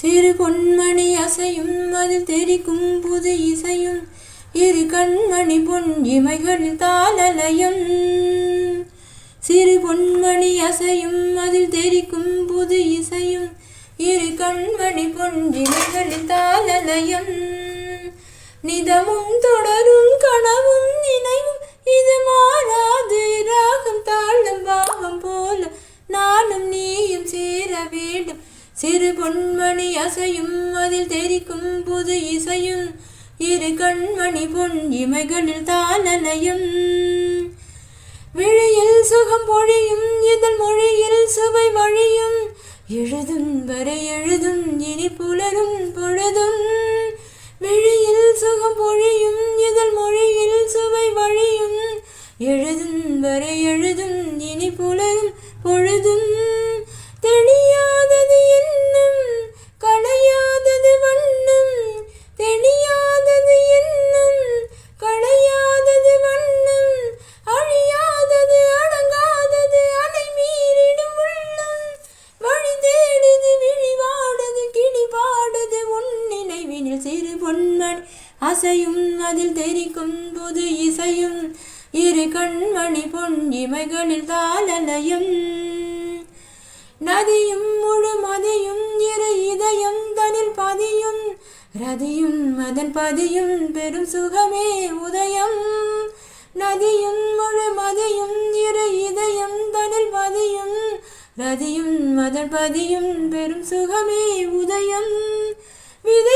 சிறு பொன்மணி அசையும் அதில் தெரிக்கும் புது இசையும் இரு கண்மணி பொன் இமைகளில் தாளலையும். சிறு பொன்மணி அசையும் அதில் தெரிக்கும் புது இசையும் இரு கண்மணி பொன் இமைகளில் தாளலையும். நிதமும் தொடரும் கனவும் நினைவும் சிறு பொன்மணி அசையும் அதில் தெரிக்கும் புது இசையும் இரு கண்மணி பொன் இமைகளில் தாளலயம் விழியில் சுகம் பொழியும் இதழ் மொழியில் சுவை வழியும் எழுதும் வரை எழுதும் இனி புலரும் பொழுதும். விழியில் சுகம் பொழியும் இதழ் மொழியில் சுவை வழியும் எழுதும் வரை எழுதும் இனி புலரும் பொழுதும். தெளிய இரு சிறு பொன்மணி அசையும் அதில் தெரிக்கும் புது இசையும். இரு கண்மணி பொன் இமைகளில் தாளலையும். நதியும் முழு மதியும் இரு இதயம் தனில் பதியும். ரதியும் அதன் பதியும் பெரும் சுகமே உதயம். நதியும் முழு மதியும் இரு இதயம் தனில் பதியும். ரதியும் அதன் பதியும் பெரும் சுகமே உதயம். விதை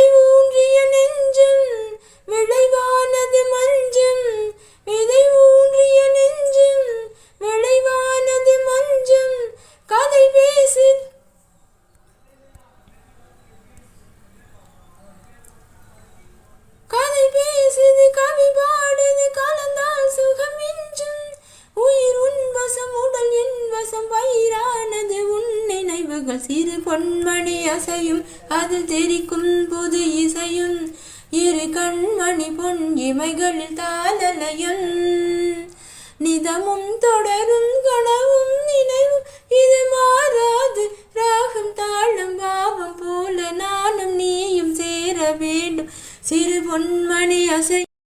ஆயிரானது உன் நினைவுகள் சிறு பொன்மணி அசையும் அது தெரிக்கும் புது இசையும் இரு கண்மணி பொன் இமைகளில் தாளலையும். நிதமும் தொடரும் கனவும் நினைவு இது மாறாது. ராகம் தாழும் பாவம் போல நானும் நீயும் சேர வேண்டும். சிறு பொன்மணி அசை